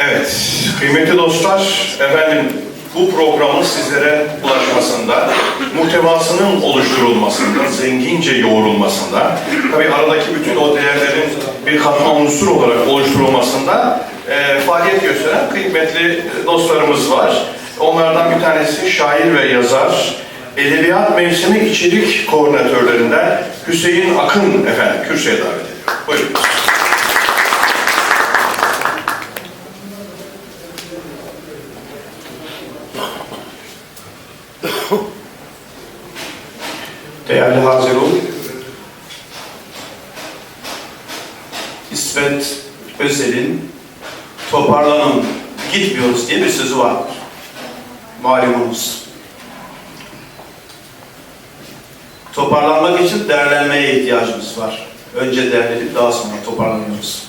Evet, kıymetli dostlar, efendim bu programın sizlere ulaşmasında, muhtevasının oluşturulmasında, zengince yoğrulmasında, tabii aradaki bütün o değerlerin bir katma unsur olarak oluşturulmasında e, faaliyet gösteren kıymetli dostlarımız var. Onlardan bir tanesi şair ve yazar, Edebiyat Mevsimi İçerik Koordinatörlerinden Hüseyin Akın efendim, kürsüye davet ediyorum. Buyurun. Değerli Hazirun, İsmet Özel'in toparlanın gitmiyoruz diye bir sözü vardır. Malumunuz. Toparlanmak için değerlenmeye ihtiyacımız var. Önce değerlenip daha sonra toparlanıyoruz.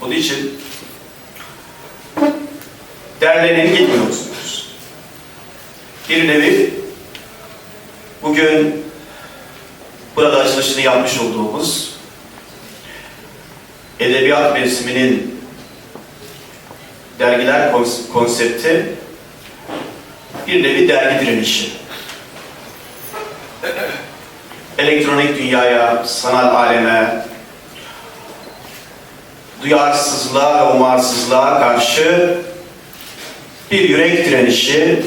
Onun için derlenin gitmiyoruz diyoruz. Bir nevi bugün burada açılışını yapmış olduğumuz Edebiyat Mevsimi'nin dergiler kons- konsepti bir nevi dergi direnişi. Elektronik dünyaya, sanal aleme, duyarsızlığa ve umarsızlığa karşı bir yürek direnişi,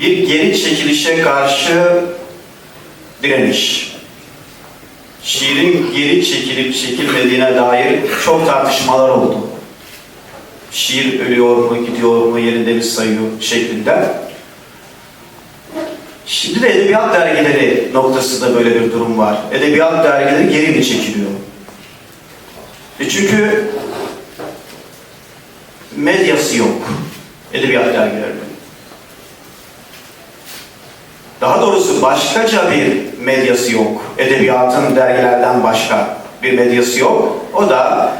bir geri çekilişe karşı direniş. Şiirin geri çekilip çekilmediğine dair çok tartışmalar oldu. Şiir ölüyor mu, gidiyor mu, yerinde mi sayıyor şeklinde. Şimdi de edebiyat dergileri noktasında böyle bir durum var. Edebiyat dergileri geri mi çekiliyor? E çünkü medyası yok edebiyat dergilerinin. Daha doğrusu başkaca bir medyası yok. Edebiyatın dergilerden başka bir medyası yok. O da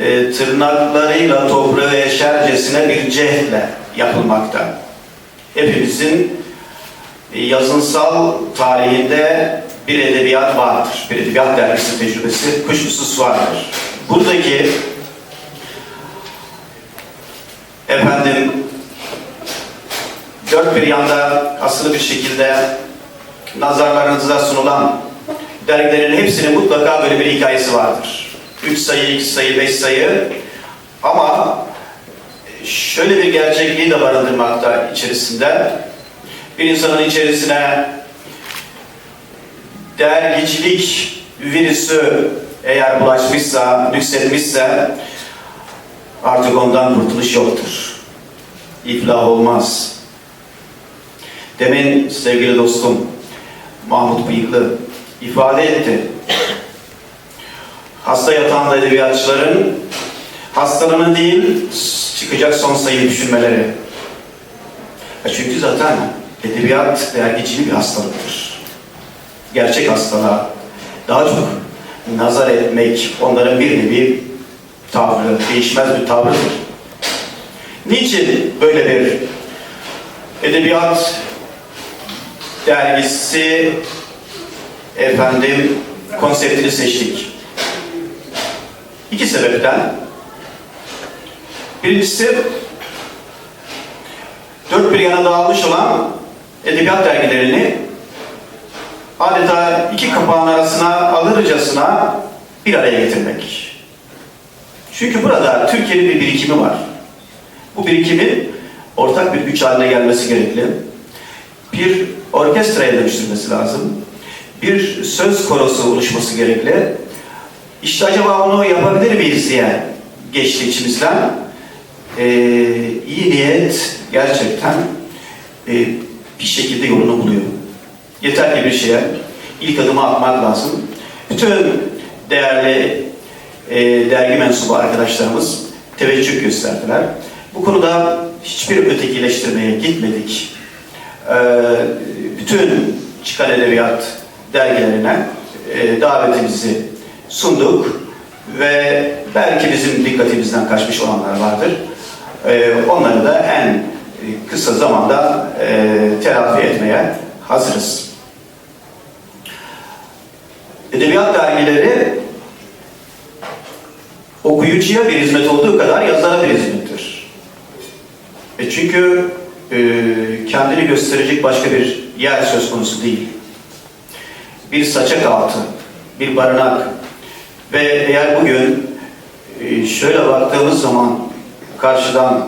e, tırnaklarıyla toprağı eşercesine bir cehdle yapılmakta. Hepimizin e, yazınsal tarihinde bir edebiyat vardır. Bir edebiyat dergisi tecrübesi kuşkusuz vardır. Buradaki efendim dört bir yanda asılı bir şekilde nazarlarınıza sunulan dergilerin hepsinin mutlaka böyle bir hikayesi vardır. Üç sayı, iki sayı, beş sayı ama şöyle bir gerçekliği de barındırmakta içerisinde. Bir insanın içerisine dergicilik virüsü eğer bulaşmışsa, nüksetmişse artık ondan kurtuluş yoktur. İflah olmaz. Demin sevgili dostum Mahmut Bıyıklı ifade etti. Hasta yatağında edebiyatçıların hastalığını değil çıkacak son sayıyı düşünmeleri. Çünkü zaten edebiyat dergiciliği bir hastalıktır. Gerçek hastalığa daha çok nazar etmek onların bir nevi tavrı, değişmez bir tavrıdır. Niçin böyle bir edebiyat dergisi efendim konseptini seçtik. İki sebepten. Birincisi dört bir yana dağılmış olan edebiyat dergilerini adeta iki kapağın arasına alırcasına bir araya getirmek. Çünkü burada Türkiye'nin bir birikimi var. Bu birikimin ortak bir güç haline gelmesi gerekli. Bir orkestraya dönüştürmesi lazım. Bir söz korosu oluşması gerekli. İşte acaba bunu yapabilir miyiz diye geçti içimizden. Ee, iyi niyet gerçekten e, bir şekilde yolunu buluyor. Yeter ki bir şeye ilk adımı atmak lazım. Bütün değerli e, dergi mensubu arkadaşlarımız teveccüh gösterdiler. Bu konuda hiçbir ötekileştirmeye gitmedik. E, bütün çıkan edebiyat dergilerine e, davetimizi sunduk ve belki bizim dikkatimizden kaçmış olanlar vardır. E, onları da en kısa zamanda e, telafi etmeye hazırız. Edebiyat dergileri okuyucuya bir hizmet olduğu kadar yazara bir hizmettir. E çünkü e, kendini gösterecek başka bir yer söz konusu değil. Bir saçak altı, bir barınak ve eğer bugün e, şöyle baktığımız zaman karşıdan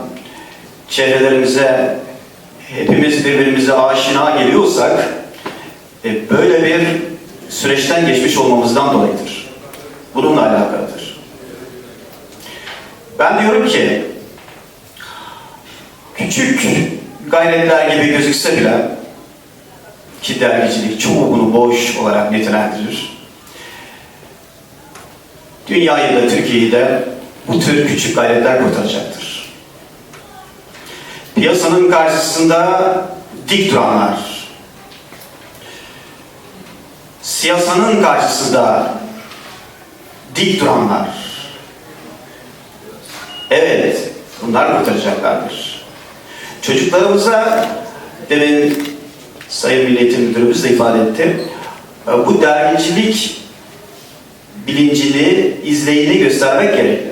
çevrelerimize hepimiz birbirimize aşina geliyorsak e, böyle bir süreçten geçmiş olmamızdan dolayıdır. Bununla alakalıdır. Ben diyorum ki küçük gayretler gibi gözükse bile ki dergicilik çoğu bunu boş olarak nitelendirir. Dünyayı da Türkiye'yi de bu tür küçük gayretler kurtaracaktır. Piyasanın karşısında dik duranlar, siyasanın karşısında dik duranlar, evet bunlar kurtaracaklardır. Çocuklarımıza demin Sayın Milli Eğitim Müdürümüz de ifade etti. Bu dergicilik bilincini, izleyini göstermek gerekli.